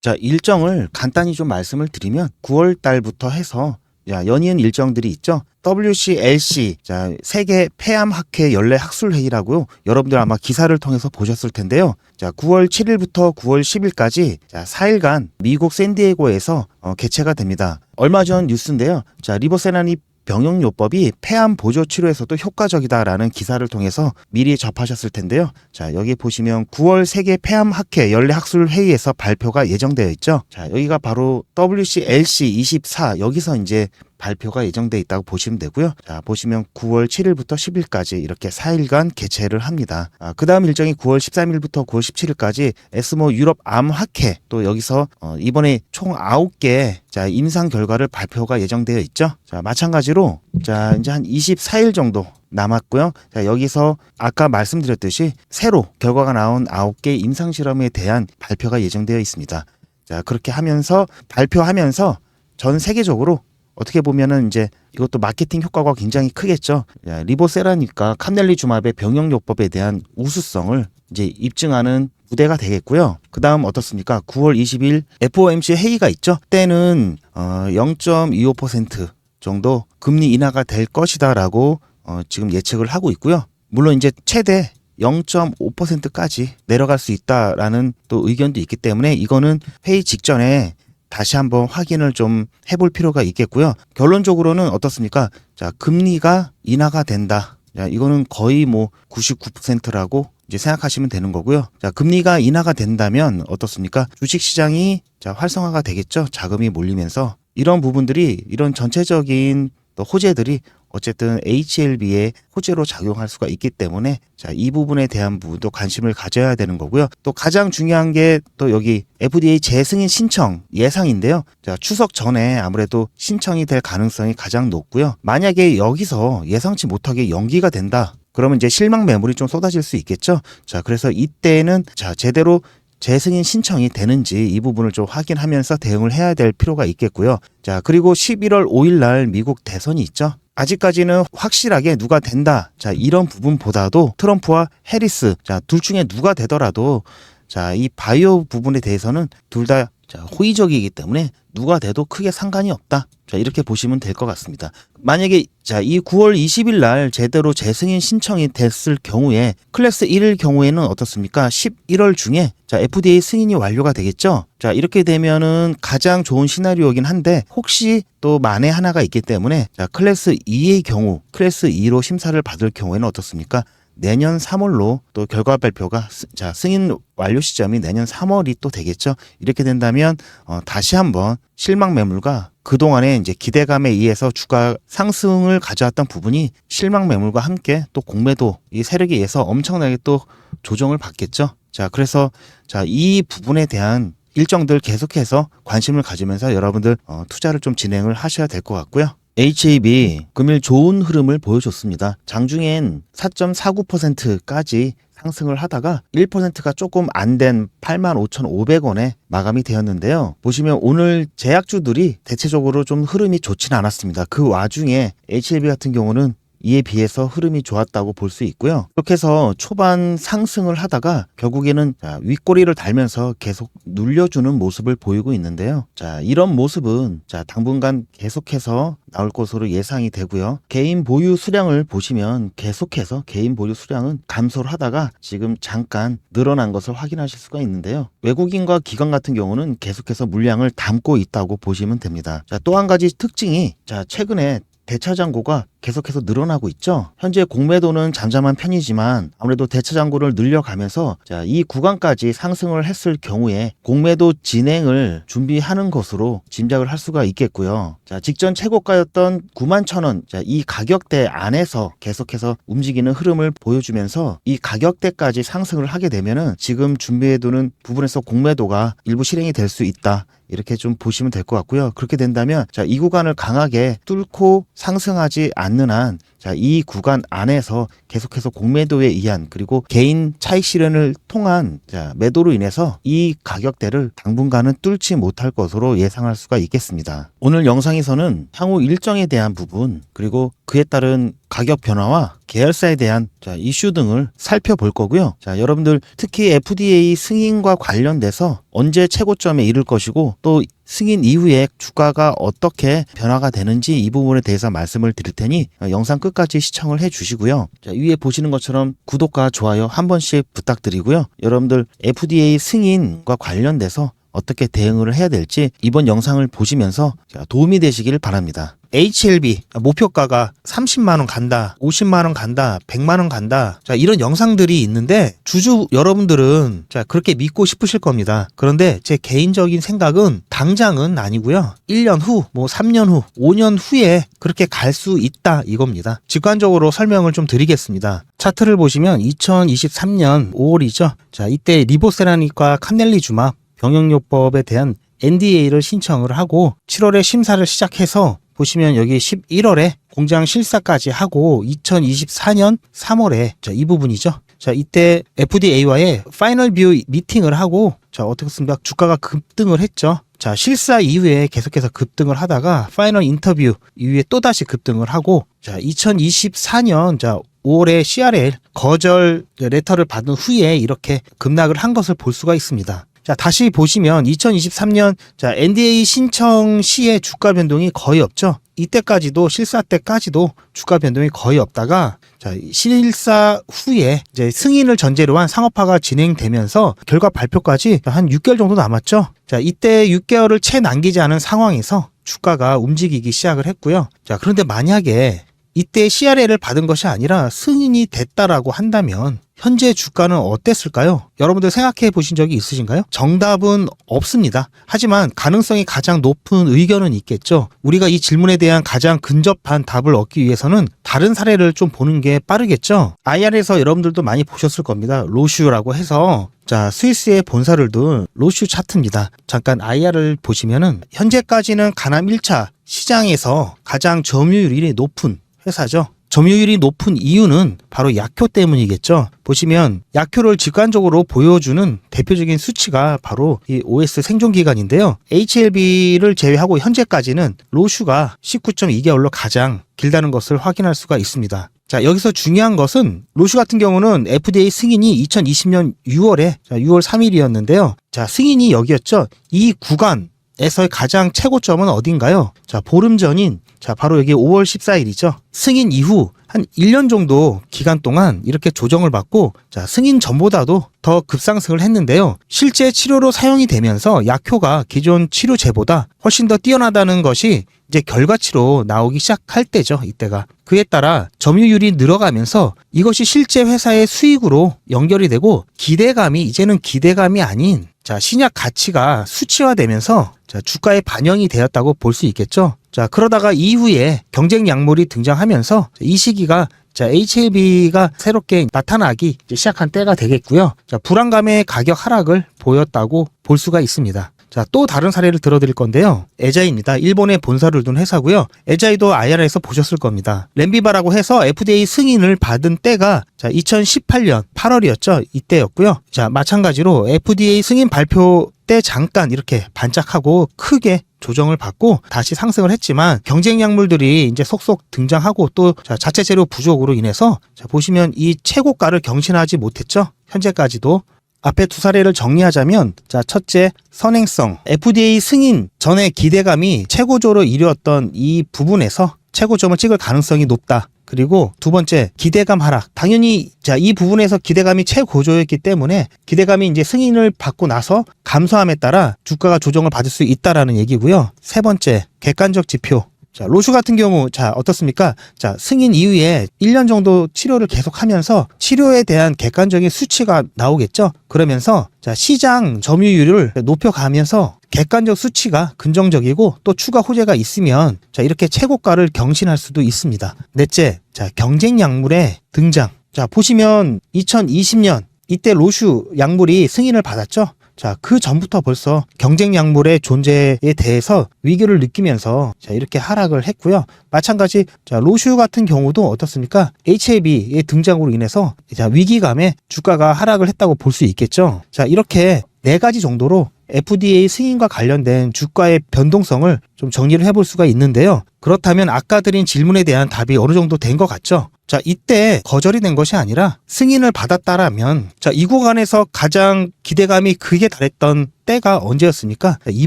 자, 일정을 간단히 좀 말씀을 드리면 9월 달부터 해서 자, 연이은 일정들이 있죠. WCLC, 자, 세계 폐암학회 연례 학술회의라고요. 여러분들 아마 기사를 통해서 보셨을 텐데요. 자, 9월 7일부터 9월 10일까지 자, 4일간 미국 샌디에고에서 어, 개최가 됩니다. 얼마 전 뉴스인데요. 자, 리보세라니 병용요법이 폐암 보조 치료에서도 효과적이다라는 기사를 통해서 미리 접하셨을 텐데요. 자, 여기 보시면 9월 세계 폐암 학회 연례 학술 회의에서 발표가 예정되어 있죠. 자, 여기가 바로 WCLC 24 여기서 이제 발표가 예정돼 있다고 보시면 되고요. 자, 보시면 9월 7일부터 10일까지 이렇게 4일간 개최를 합니다. 아, 그 다음 일정이 9월 13일부터 9월 17일까지 에스모 유럽 암학회 또 여기서 어, 이번에 총 9개 자, 임상 결과를 발표가 예정되어 있죠. 자, 마찬가지로 자, 이제 한 24일 정도 남았고요. 자, 여기서 아까 말씀드렸듯이 새로 결과가 나온 9개 임상 실험에 대한 발표가 예정되어 있습니다. 자, 그렇게 하면서 발표하면서 전 세계적으로 어떻게 보면은 이제 이것도 마케팅 효과가 굉장히 크겠죠. 야, 리보세라니까 캄넬리주맙의 병용요법에 대한 우수성을 이제 입증하는 무대가 되겠고요. 그 다음 어떻습니까? 9월 20일 FOMC 회의가 있죠. 때는 어, 0.25% 정도 금리 인하가 될 것이다라고 어, 지금 예측을 하고 있고요. 물론 이제 최대 0.5%까지 내려갈 수 있다라는 또 의견도 있기 때문에 이거는 회의 직전에 다시 한번 확인을 좀 해볼 필요가 있겠고요. 결론적으로는 어떻습니까? 자, 금리가 인하가 된다. 자, 이거는 거의 뭐 99%라고 이제 생각하시면 되는 거고요. 자, 금리가 인하가 된다면 어떻습니까? 주식 시장이 자, 활성화가 되겠죠. 자금이 몰리면서 이런 부분들이 이런 전체적인 또 호재들이 어쨌든 HLB의 호재로 작용할 수가 있기 때문에 자, 이 부분에 대한 부분도 관심을 가져야 되는 거고요. 또 가장 중요한 게 또 여기 FDA 재승인 신청 예상인데요. 자, 추석 전에 아무래도 신청이 될 가능성이 가장 높고요. 만약에 여기서 예상치 못하게 연기가 된다. 그러면 이제 실망 매물이 좀 쏟아질 수 있겠죠. 자, 그래서 이때는 자, 제대로 재승인 신청이 되는지 이 부분을 좀 확인하면서 대응을 해야 될 필요가 있겠고요. 자, 그리고 11월 5일 날 미국 대선이 있죠. 아직까지는 확실하게 누가 된다. 자, 이런 부분보다도 트럼프와 해리스, 자, 둘 중에 누가 되더라도 자, 이 바이오 부분에 대해서는 둘다 자, 호의적이기 때문에 누가 돼도 크게 상관이 없다. 자, 이렇게 보시면 될 것 같습니다. 만약에 자, 이 9월 20일 날 제대로 재승인 신청이 됐을 경우에 클래스 1일 경우에는 어떻습니까? 11월 중에 자, FDA 승인이 완료가 되겠죠? 자, 이렇게 되면은 가장 좋은 시나리오이긴 한데 혹시 또 만에 하나가 있기 때문에 자, 클래스 2의 경우, 클래스 2로 심사를 받을 경우에는 어떻습니까? 내년 3월로 또 결과 발표가 스- 자 승인 완료 시점이 내년 3월이 또 되겠죠. 이렇게 된다면 어, 다시 한번 실망 매물과 그 동안에 이제 기대감에 의해서 주가 상승을 가져왔던 부분이 실망 매물과 함께 또 공매도 이 세력에 의해서 엄청나게 또 조정을 받겠죠. 자 그래서 자 이 부분에 대한 일정들 계속해서 관심을 가지면서 여러분들 어, 투자를 좀 진행을 하셔야 될 것 같고요. HAB 금일 좋은 흐름을 보여줬습니다. 장중엔 4.49%까지 상승을 하다가 1%가 조금 안 된 85,500원에 마감이 되었는데요. 보시면 오늘 제약주들이 대체적으로 좀 흐름이 좋지는 않았습니다. 그 와중에 HLB 같은 경우는 이에 비해서 흐름이 좋았다고 볼 수 있고요. 이렇게 해서 초반 상승을 하다가 결국에는 자, 윗꼬리를 달면서 계속 눌려주는 모습을 보이고 있는데요. 자, 이런 모습은 자, 당분간 계속해서 나올 것으로 예상이 되고요. 개인 보유 수량을 보시면 계속해서 개인 보유 수량은 감소를 하다가 지금 잠깐 늘어난 것을 확인하실 수가 있는데요. 외국인과 기관 같은 경우는 계속해서 물량을 담고 있다고 보시면 됩니다. 자, 또 한 가지 특징이 자, 최근에 대차 잔고가 계속해서 늘어나고 있죠. 현재 공매도는 잠잠한 편이지만 아무래도 잔고를 늘려가면서 자, 이 구간까지 상승을 했을 경우에 공매도 진행을 준비하는 것으로 짐작을 할 수가 있겠고요. 자, 직전 최고가였던 9만 천 원, 자, 이 가격대 안에서 계속해서 움직이는 흐름을 보여주면서 이 가격대까지 상승을 하게 되면은 지금 준비해두는 부분에서 공매도가 일부 실행이 될 수 있다. 이렇게 좀 보시면 될 것 같고요. 그렇게 된다면 자, 이 구간을 강하게 뚫고 상승하지 않는 한 자, 이 구간 안에서 계속해서 공매도에 의한 그리고 개인 차익 실현을 통한 자, 매도로 인해서 이 가격대를 당분간은 뚫지 못할 것으로 예상할 수가 있겠습니다. 오늘 영상에서는 향후 일정에 대한 부분 그리고 그에 따른 가격 변화와 계열사에 대한 자, 이슈 등을 살펴볼 거고요. 자, 여러분들 특히 FDA 승인과 관련돼서 언제 최고점에 이를 것이고 또 승인 이후에 주가가 어떻게 변화가 되는지 이 부분에 대해서 말씀을 드릴 테니 어, 영상 끝까지 시청을 해 주시고요. 자, 위에 보시는 것처럼 구독과 좋아요 한 번씩 부탁드리고요. 여러분들 FDA 승인과 관련돼서 어떻게 대응을 해야 될지 이번 영상을 보시면서 자, 도움이 되시길 바랍니다. HLB 목표가가 30만 원 간다, 50만 원 간다, 100만 원 간다. 자, 이런 영상들이 있는데 주주 여러분들은 자, 그렇게 믿고 싶으실 겁니다. 그런데 제 개인적인 생각은 당장은 아니고요. 1년 후, 뭐 3년 후, 5년 후에 그렇게 갈 수 있다 이겁니다. 직관적으로 설명을 좀 드리겠습니다. 차트를 보시면 2023년 5월이죠. 자, 이때 리보세라닉과 캄넬리주마 병역요법에 대한 NDA를 신청을 하고 7월에 심사를 시작해서 보시면 여기 11월에 공장 실사까지 하고 2024년 3월에 자, 이 부분이죠. 자, 이때 FDA와의 파이널 뷰 미팅을 하고 자, 어떻게 습니까 주가가 급등을 했죠. 자, 실사 이후에 계속해서 급등을 하다가 파이널 인터뷰 이후에 또다시 급등을 하고 자, 2024년 자, 5월에 CRL 거절 레터를 받은 후에 이렇게 급락을 한 것을 볼 수가 있습니다. 자, 다시 보시면 2023년 자, NDA 신청 시에 주가 변동이 거의 없죠. 이때까지도 실사 때까지도 주가 변동이 거의 없다가 자, 실사 후에 이제 승인을 전제로 한 상업화가 진행되면서 결과 발표까지 한 6개월 정도 남았죠. 자, 이때 6개월을 채 남기지 않은 상황에서 주가가 움직이기 시작을 했고요. 자, 그런데 만약에 이때 CRL을 받은 것이 아니라 승인이 됐다라고 한다면 현재 주가는 어땠을까요? 여러분들 생각해 보신 적이 있으신가요? 정답은 없습니다. 하지만 가능성이 가장 높은 의견은 있겠죠. 우리가 이 질문에 대한 가장 근접한 답을 얻기 위해서는 다른 사례를 좀 보는 게 빠르겠죠. IR에서 여러분들도 많이 보셨을 겁니다. 로슈라고 해서 자, 스위스의 본사를 둔 로슈 차트입니다. 잠깐 IR을 보시면은 현재까지는 가남 1차 시장에서 가장 점유율이 높은 회사죠. 점유율이 높은 이유는 바로 약효 때문이겠죠. 보시면 약효를 직관적으로 보여주는 대표적인 수치가 바로 이 OS 생존 기간인데요. HLB를 제외하고 현재까지는 로슈가 19.2개월로 가장 길다는 것을 확인할 수가 있습니다. 자, 여기서 중요한 것은 로슈 같은 경우는 FDA 승인이 2020년 6월에 자, 6월 3일이었는데요. 자, 승인이 여기였죠. 이 구간 에서의 가장 최고점은 어딘가요? 자, 보름 전인 자, 바로 여기 5월 14일이죠. 승인 이후 한 1년 정도 기간 동안 이렇게 조정을 받고 자, 승인 전보다도 더 급상승을 했는데요. 실제 치료로 사용이 되면서 약효가 기존 치료제보다 훨씬 더 뛰어나다는 것이 이제 결과치로 나오기 시작할 때죠. 이때가. 그에 따라 점유율이 늘어가면서 이것이 실제 회사의 수익으로 연결이 되고 기대감이 이제는 기대감이 아닌 자, 신약 가치가 수치화되면서 자, 주가에 반영이 되었다고 볼 수 있겠죠. 자, 그러다가 이후에 경쟁 약물이 등장하면서 이 시기가 자, HLB가 새롭게 나타나기 시작한 때가 되겠고요. 자, 불안감의 가격 하락을 보였다고 볼 수가 있습니다. 자, 또 다른 사례를 들어드릴 건데요. 에자이입니다. 일본의 본사를 둔 회사고요. 에자이도 IR에서 보셨을 겁니다. 램비바라고 해서 FDA 승인을 받은 때가 자, 2018년 8월이었죠. 이때였고요. 자, 마찬가지로 FDA 승인 발표 때 잠깐 이렇게 반짝하고 크게 조정을 받고 다시 상승을 했지만 경쟁 약물들이 이제 속속 등장하고 또 자, 자체 재료 부족으로 인해서 자, 보시면 이 최고가를 경신하지 못했죠. 현재까지도 앞에 두 사례를 정리하자면 자 첫째 선행성 FDA 승인 전에 기대감이 최고조로 이루었던 이 부분에서 최고점을 찍을 가능성이 높다. 그리고 두 번째 기대감 하락. 당연히 자 이 부분에서 기대감이 최고조였기 때문에 기대감이 이제 승인을 받고 나서 감소함에 따라 주가가 조정을 받을 수 있다라는 얘기고요. 세 번째 객관적 지표. 자, 로슈 같은 경우, 자, 어떻습니까? 자, 승인 이후에 1년 정도 치료를 계속 하면서 치료에 대한 객관적인 수치가 나오겠죠? 그러면서, 자, 시장 점유율을 높여가면서 객관적 수치가 긍정적이고 또 추가 호재가 있으면, 자, 이렇게 최고가를 경신할 수도 있습니다. 넷째, 자, 경쟁 약물의 등장. 자, 보시면 2020년, 이때 로슈 약물이 승인을 받았죠? 자, 그 전부터 벌써 경쟁 약물의 존재에 대해서 위기를 느끼면서 자, 이렇게 하락을 했고요. 마찬가지 자, 로슈 같은 경우도 어떻습니까? HAB의 등장으로 인해서 자, 위기감에 주가가 하락을 했다고 볼 수 있겠죠. 자, 이렇게 네 가지 정도로 FDA 승인과 관련된 주가의 변동성을 좀 정리를 해볼 수가 있는데요. 그렇다면 아까 드린 질문에 대한 답이 어느 정도 된 것 같죠? 자, 이때 거절이 된 것이 아니라 승인을 받았다라면 자, 이 구간에서 가장 기대감이 크게 달했던 때가 언제였습니까? 자, 이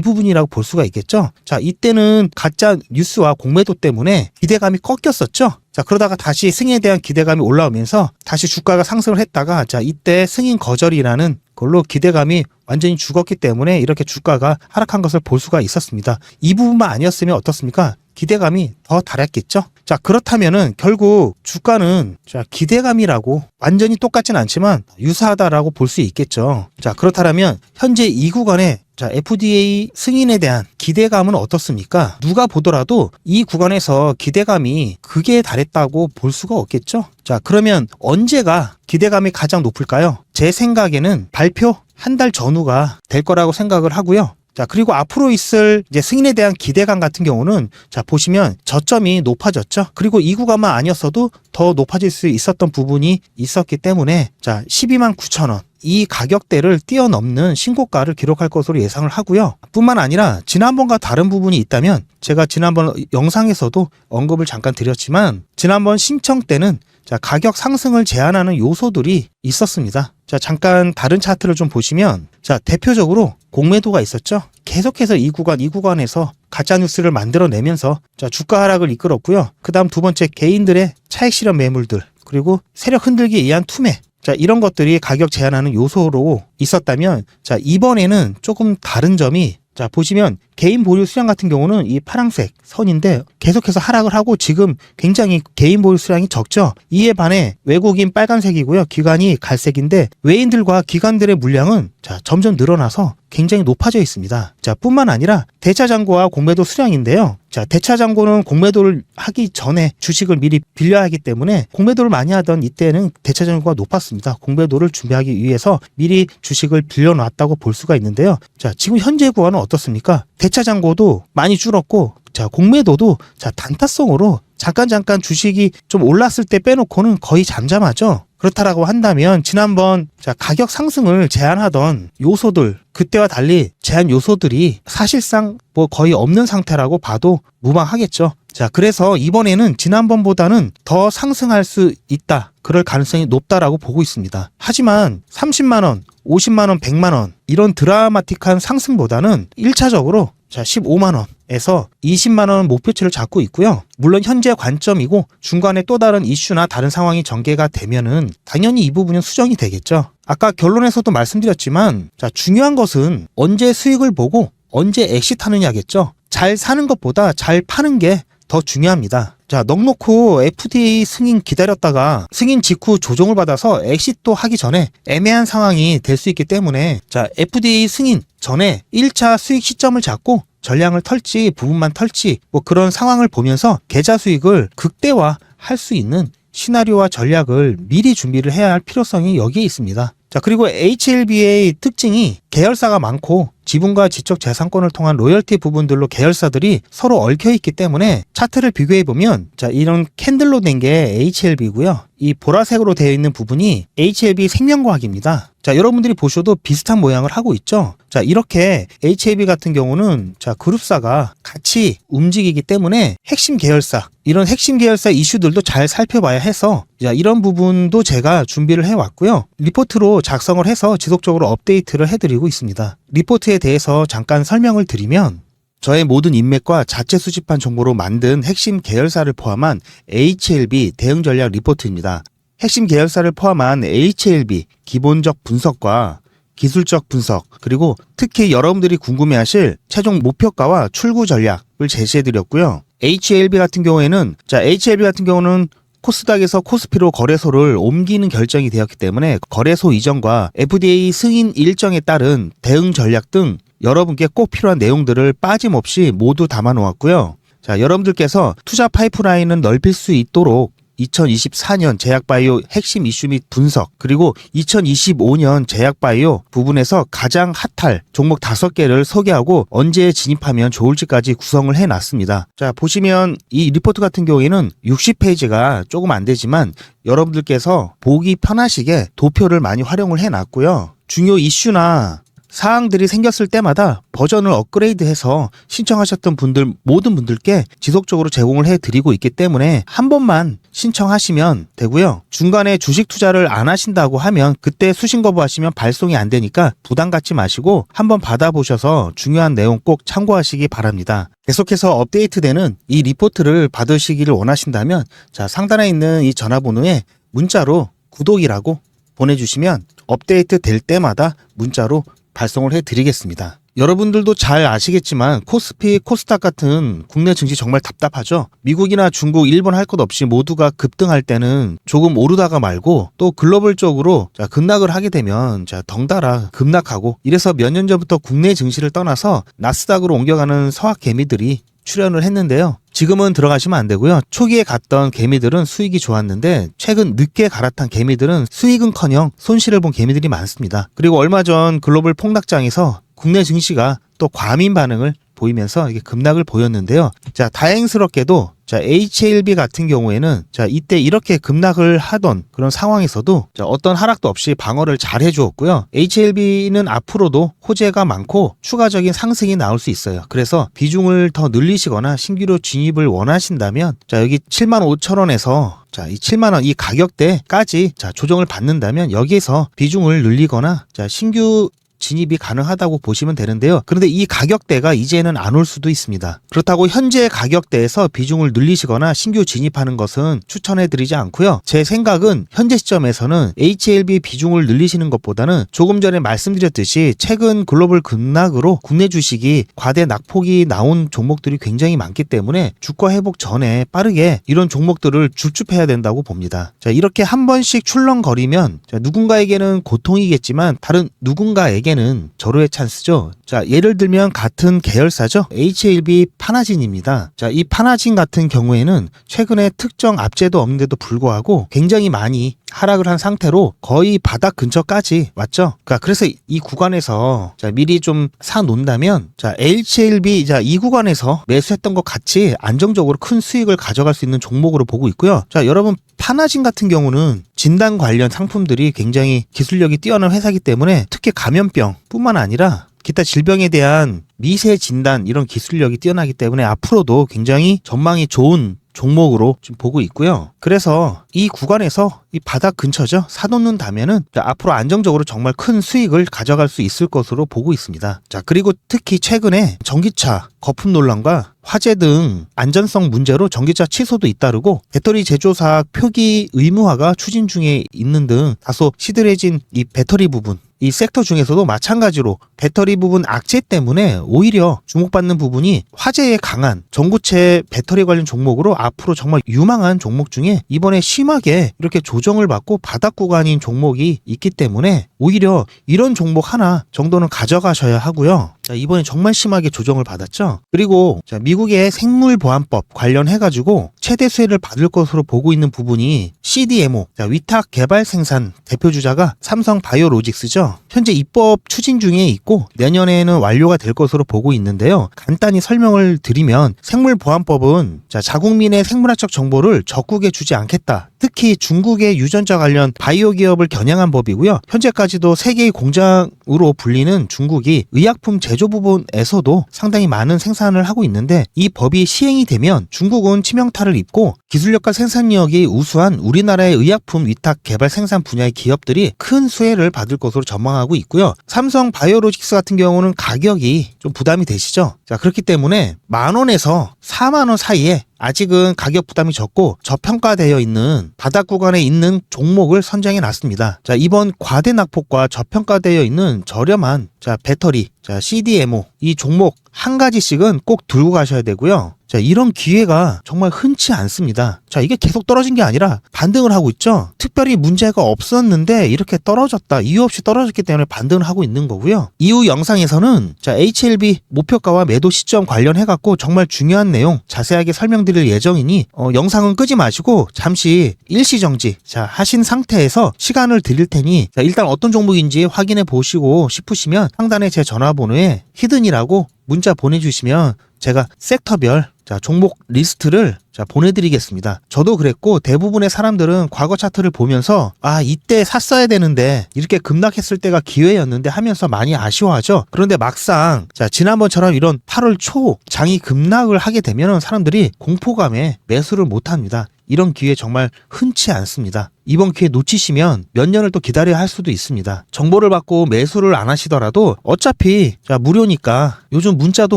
부분이라고 볼 수가 있겠죠? 자, 이때는 가짜 뉴스와 공매도 때문에 기대감이 꺾였었죠? 자, 그러다가 다시 승인에 대한 기대감이 올라오면서 다시 주가가 상승을 했다가 자, 이때 승인 거절이라는 걸로 기대감이 완전히 죽었기 때문에 이렇게 주가가 하락한 것을 볼 수가 있었습니다. 이 부분만 아니었으면 어떻습니까? 기대감이 더 달했겠죠? 자, 그렇다면은 결국 주가는 자, 기대감이라고 완전히 똑같진 않지만 유사하다라고 볼 수 있겠죠. 자, 그렇다면 현재 이 구간에 자, FDA 승인에 대한 기대감은 어떻습니까? 누가 보더라도 이 구간에서 기대감이 극에 달했다고 볼 수가 없겠죠? 자, 그러면 언제가 기대감이 가장 높을까요? 제 생각에는 발표 한 달 전후가 될 거라고 생각을 하고요. 자, 그리고 앞으로 있을 이제 승인에 대한 기대감 같은 경우는 자, 보시면 저점이 높아졌죠. 그리고 이 구간만 아니었어도 더 높아질 수 있었던 부분이 있었기 때문에 자, 12만 9천 원. 이 가격대를 뛰어넘는 신고가를 기록할 것으로 예상을 하고요. 뿐만 아니라 지난번과 다른 부분이 있다면 제가 지난번 영상에서도 언급을 잠깐 드렸지만 지난번 신청 때는 자, 가격 상승을 제한하는 요소들이 있었습니다. 자, 잠깐 다른 차트를 좀 보시면 자, 대표적으로 공매도가 있었죠. 계속해서 이 구간, 이 구간에서 가짜 뉴스를 만들어내면서 자, 주가 하락을 이끌었고요. 그 다음 두 번째 개인들의 차익 실현 매물들 그리고 세력 흔들기에 의한 투매 자, 이런 것들이 가격 제한하는 요소로 있었다면, 자, 이번에는 조금 다른 점이, 자, 보시면 개인 보유 수량 같은 경우는 이 파랑색 선인데 계속해서 하락을 하고 지금 굉장히 개인 보유 수량이 적죠. 이에 반해 외국인 빨간색이고요. 기관이 갈색인데 외인들과 기관들의 물량은 자, 점점 늘어나서 굉장히 높아져 있습니다. 자, 뿐만 아니라 대차장고와 공매도 수량인데요. 자, 대차장고는 공매도를 하기 전에 주식을 미리 빌려야 하기 때문에 공매도를 많이 하던 이때는 대차장고가 높았습니다. 공매도를 준비하기 위해서 미리 주식을 빌려놨다고 볼 수가 있는데요. 자, 지금 현재 구간은 어떻습니까? 대차장고도 많이 줄었고, 자, 공매도도 자, 단타성으로 잠깐 잠깐 주식이 좀 올랐을 때 빼놓고는 거의 잠잠하죠. 그렇다라고 한다면 지난번 자 가격 상승을 제한하던 요소들 그때와 달리 제한 요소들이 사실상 뭐 거의 없는 상태라고 봐도 무방하겠죠. 자 그래서 이번에는 지난번보다는 더 상승할 수 있다. 그럴 가능성이 높다라고 보고 있습니다. 하지만 30만 원, 50만 원, 100만 원 이런 드라마틱한 상승보다는 1차적으로 자 15만 원에서 20만 원 목표치를 잡고 있고요. 물론 현재 관점이고 중간에 또 다른 이슈나 다른 상황이 전개가 되면은 당연히 이 부분은 수정이 되겠죠. 아까 결론에서도 말씀드렸지만 자 중요한 것은 언제 수익을 보고 언제 엑시트하느냐겠죠. 잘 사는 것보다 잘 파는 게 더 중요합니다. 자, 넉놓고 FDA 승인 기다렸다가 승인 직후 조정을 받아서 엑시트 하기 전에 애매한 상황이 될 수 있기 때문에 자, FDA 승인 전에 1차 수익 시점을 잡고 전량을 털지 부분만 털지 뭐 그런 상황을 보면서 계좌 수익을 극대화 할 수 있는 시나리오와 전략을 미리 준비를 해야 할 필요성이 여기에 있습니다. 자, 그리고 HLB의 특징이 계열사가 많고 지분과 지적 재산권을 통한 로열티 부분들로 계열사들이 서로 얽혀 있기 때문에 차트를 비교해 보면 자, 이런 캔들로 된 게 HLB고요. 이 보라색으로 되어 있는 부분이 HLB 생명과학입니다. 자, 여러분들이 보셔도 비슷한 모양을 하고 있죠. 자, 이렇게 HLB 같은 경우는 자, 그룹사가 같이 움직이기 때문에 핵심 계열사, 이런 핵심 계열사 이슈들도 잘 살펴봐야 해서 자, 이런 부분도 제가 준비를 해 왔고요. 리포트로 작성을 해서 지속적으로 업데이트를 해 드리고 있습니다. 리포트 에 대해서 잠깐 설명을 드리면 저의 모든 인맥과 자체 수집한 정보로 만든 핵심 계열사를 포함한 HLB 대응 전략 리포트입니다. 핵심 계열사를 포함한 HLB 기본적 분석과 기술적 분석, 그리고 특히 여러분들이 궁금해하실 최종 목표가와 출구 전략을 제시해 드렸고요. HLB 같은 경우에는 자, HLB 같은 경우는 코스닥에서 코스피로 거래소를 옮기는 결정이 되었기 때문에 거래소 이전과 FDA 승인 일정에 따른 대응 전략 등 여러분께 꼭 필요한 내용들을 빠짐없이 모두 담아 놓았고요. 자, 여러분들께서 투자 파이프라인을 넓힐 수 있도록 2024년 제약바이오 핵심 이슈 및 분석 그리고 2025년 제약바이오 부분에서 가장 핫할 종목 다섯 개를 소개하고 언제 진입하면 좋을지까지 구성을 해놨습니다. 자 보시면 이 리포트 같은 경우에는 60페이지가 조금 안 되지만 여러분들께서 보기 편하시게 도표를 많이 활용을 해놨고요. 중요 이슈나 사항들이 생겼을 때마다 버전을 업그레이드해서 신청하셨던 분들 모든 분들께 지속적으로 제공을 해드리고 있기 때문에 한 번만 신청하시면 되고요. 중간에 주식 투자를 안 하신다고 하면 그때 수신 거부하시면 발송이 안 되니까 부담 갖지 마시고 한번 받아보셔서 중요한 내용 꼭 참고하시기 바랍니다. 계속해서 업데이트되는 이 리포트를 받으시기를 원하신다면 자 상단에 있는 이 전화번호에 문자로 구독이라고 보내주시면 업데이트 될 때마다 문자로 발송을 해드리겠습니다. 여러분들도 잘 아시겠지만 코스피, 코스닥 같은 국내 증시 정말 답답하죠. 미국이나 중국, 일본 할 것 없이 모두가 급등할 때는 조금 오르다가 말고 또 글로벌적으로 자, 급락을 하게 되면 자, 덩달아 급락하고 이래서 몇 년 전부터 국내 증시를 떠나서 나스닥으로 옮겨가는 서학 개미들이 출연을 했는데요. 지금은 들어가시면 안 되고요. 초기에 갔던 개미들은 수익이 좋았는데 최근 늦게 갈아탄 개미들은 수익은커녕 손실을 본 개미들이 많습니다. 그리고 얼마 전 글로벌 폭락장에서 국내 증시가 또 과민 반응을 보이면서 이게 급락을 보였는데요. 자, 다행스럽게도 자, HLB 같은 경우에는 자, 이때 이렇게 급락을 하던 그런 상황에서도 자, 어떤 하락도 없이 방어를 잘 해주었고요. HLB는 앞으로도 호재가 많고 추가적인 상승이 나올 수 있어요. 그래서 비중을 더 늘리시거나 신규로 진입을 원하신다면 자, 여기 7만 5천 원에서 자, 이 7만 원 이 가격대까지 자, 조정을 받는다면 여기에서 비중을 늘리거나 자, 신규 진입이 가능하다고 보시면 되는데요. 그런데 이 가격대가 이제는 안 올 수도 있습니다. 그렇다고 현재 가격대에서 비중을 늘리시거나 신규 진입하는 것은 추천해 드리지 않고요. 제 생각은 현재 시점에서는 HLB 비중을 늘리시는 것보다는 조금 전에 말씀드렸듯이 최근 글로벌 급락으로 국내 주식이 과대 낙폭이 나온 종목들이 굉장히 많기 때문에 주가 회복 전에 빠르게 이런 종목들을 줍줍해야 된다고 봅니다. 자, 이렇게 한 번씩 출렁거리면 자, 누군가에게는 고통이겠지만 다른 누군가에게 는 절호의 찬스죠. 자, 예를 들면 같은 계열사죠. HLB 파나진입니다. 자, 이 파나진 같은 경우에는 최근에 특정 압제도 없는데도 불구하고 굉장히 많이 하락을 한 상태로 거의 바닥 근처까지 왔죠. 그러니까 그래서 이 구간에서 자, 미리 좀 사 놓는다면 자, HLB 자, 이 구간에서 매수했던 것 같이 안정적으로 큰 수익을 가져갈 수 있는 종목으로 보고 있고요. 자, 여러분 파나진 같은 경우는 진단 관련 상품들이 굉장히 기술력이 뛰어난 회사이기 때문에 특히 감염병뿐만 아니라 기타 질병에 대한 미세 진단 이런 기술력이 뛰어나기 때문에 앞으로도 굉장히 전망이 좋은 종목으로 지금 보고 있고요. 그래서 이 구간에서 이 바닥 근처죠. 사놓는다면은 자, 앞으로 안정적으로 정말 큰 수익을 가져갈 수 있을 것으로 보고 있습니다. 자, 그리고 특히 최근에 전기차 거품 논란과 화재 등 안전성 문제로 전기차 취소도 잇따르고 배터리 제조사 표기 의무화가 추진 중에 있는 등 다소 시들해진 이 배터리 부분 이 섹터 중에서도 마찬가지로 배터리 부분 악재 때문에 오히려 주목받는 부분이 화재에 강한 전구체 배터리 관련 종목으로 앞으로 정말 유망한 종목 중에 이번에 심하게 이렇게 조정을 받고 바닥 구간인 종목이 있기 때문에 오히려 이런 종목 하나 정도는 가져가셔야 하고요. 자, 이번에 정말 심하게 조정을 받았죠. 그리고 자, 미 국의 생물보안법 관련해가지고 최대 수혜를 받을 것으로 보고 있는 부분이 CDMO, 자, 위탁 개발 생산 대표 주자가 삼성 바이오로직스죠. 현재 입법 추진 중에 있고 내년에는 완료가 될 것으로 보고 있는데요. 간단히 설명을 드리면 생물보안법은 자, 자국민의 생물학적 정보를 적국에 주지 않겠다. 특히 중국의 유전자 관련 바이오 기업을 겨냥한 법이고요. 현재까지도 세계의 공장으로 불리는 중국이 의약품 제조 부분에서도 상당히 많은 생산을 하고 있는데 이 법이 시행이 되면 중국은 치명타를 입고 기술력과 생산력이 우수한 우리나라의 의약품 위탁 개발 생산 분야의 기업들이 큰 수혜를 받을 것으로 전망하고 있고요. 삼성 바이오로직스 같은 경우는 가격이 좀 부담이 되시죠. 자, 그렇기 때문에 만 원에서 4만 원 사이에 아직은 가격 부담이 적고 저평가되어 있는 바닥 구간에 있는 종목을 선정해 놨습니다. 자, 이번 과대 낙폭과 저평가되어 있는 저렴한 자, 배터리, 자, CDMO 이 종목 한 가지씩은 꼭 들고 가셔야 되고요. 자, 이런 기회가 정말 흔치 않습니다. 자, 이게 계속 떨어진 게 아니라 반등을 하고 있죠. 특별히 문제가 없었는데 이렇게 떨어졌다. 이유 없이 떨어졌기 때문에 반등을 하고 있는 거고요. 이후 영상에서는 자, HLB 목표가와 매도 시점 관련해 갖고 정말 중요한 내용 자세하게 설명드릴 예정이니 어, 영상은 끄지 마시고 잠시 일시 정지 자, 하신 상태에서 시간을 드릴 테니 자, 일단 어떤 종목인지 확인해 보시고 싶으시면 상단에 제 전화 번호에 히든이라고 문자 보내주시면 제가 섹터별 자, 종목 리스트를 자, 보내드리겠습니다. 저도 그랬고 대부분의 사람들은 과거 차트를 보면서 아, 이때 샀어야 되는데 이렇게 급락했을 때가 기회였는데 하면서 많이 아쉬워하죠. 그런데 막상 자, 지난번처럼 이런 8월 초 장이 급락을 하게 되면 사람들이 공포감에 매수를 못 합니다. 이런 기회 정말 흔치 않습니다. 이번 기회 놓치시면 몇 년을 또 기다려야 할 수도 있습니다. 정보를 받고 매수를 안 하시더라도 어차피 자, 무료니까 요즘 문자도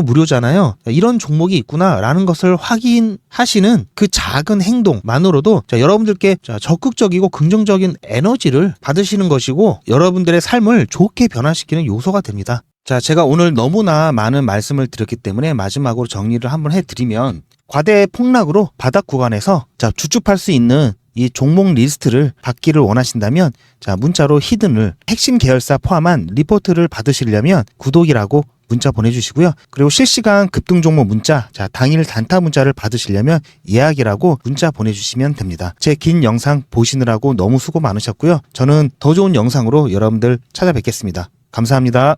무료잖아요. 자, 이런 종목이 있구나라는 것을 확인하시는 그 작은 행동만으로도 자, 여러분들께 자, 적극적이고 긍정적인 에너지를 받으시는 것이고 여러분들의 삶을 좋게 변화시키는 요소가 됩니다. 자, 제가 오늘 너무나 많은 말씀을 드렸기 때문에 마지막으로 정리를 한번 해드리면 과대 폭락으로 바닥 구간에서 자, 주춤할 수 있는 이 종목 리스트를 받기를 원하신다면 자, 문자로 히든을 핵심 계열사 포함한 리포트를 받으시려면 구독이라고 문자 보내주시고요. 그리고 실시간 급등 종목 문자, 자, 당일 단타 문자를 받으시려면 예약이라고 문자 보내주시면 됩니다. 제 긴 영상 보시느라고 너무 수고 많으셨고요. 저는 더 좋은 영상으로 여러분들 찾아뵙겠습니다. 감사합니다.